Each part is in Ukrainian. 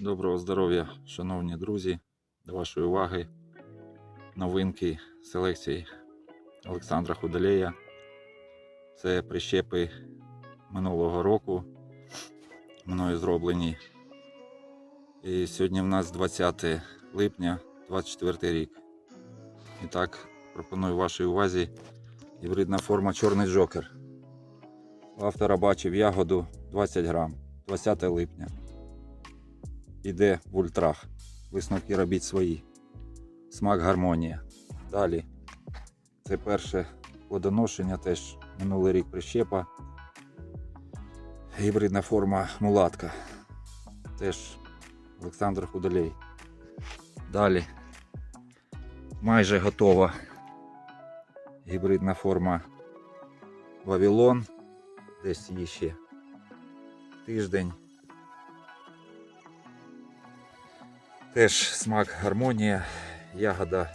Доброго здоров'я, шановні друзі. До вашої уваги новинки селекції Олександра Худолея. Це прищепи минулого року мною зроблені. І сьогодні в нас 20 липня 24 рік. І так, пропоную вашій увазі гібридна форма Чорний Джокер. У автора бачив ягоду 20 грам, 20 липня іде в ультрах. Висновки робіть свої. Смак гармонія. Далі. Це перше плодоношення, теж минулий рік прищепа. Гібридна форма мулатка. Теж Олександр Худолей. Далі. Майже готова гібридна форма Вавилон. Десь її ще тиждень. Теж смак гармонія. Ягода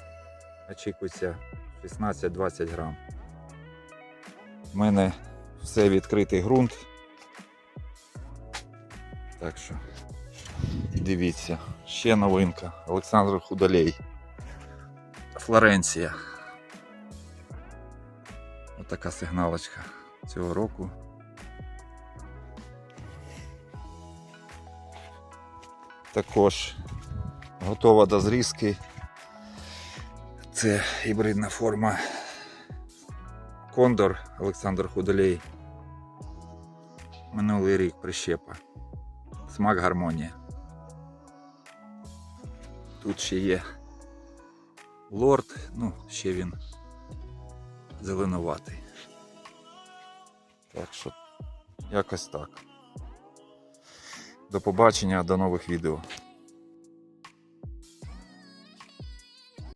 очікується 16-20 грам. У мене все відкритий ґрунт. Так що дивіться, ще новинка. Олександр Худолей. Флоренція. Отака сигналочка цього року. Також готова до зрізки. Це гібридна форма Кондор Олександр Худолей. Минулий рік прищепа. Смак гармонія. Тут ще є лорд, ну, ще він зеленуватий. Так що, якось так. До побачення, до нових відео.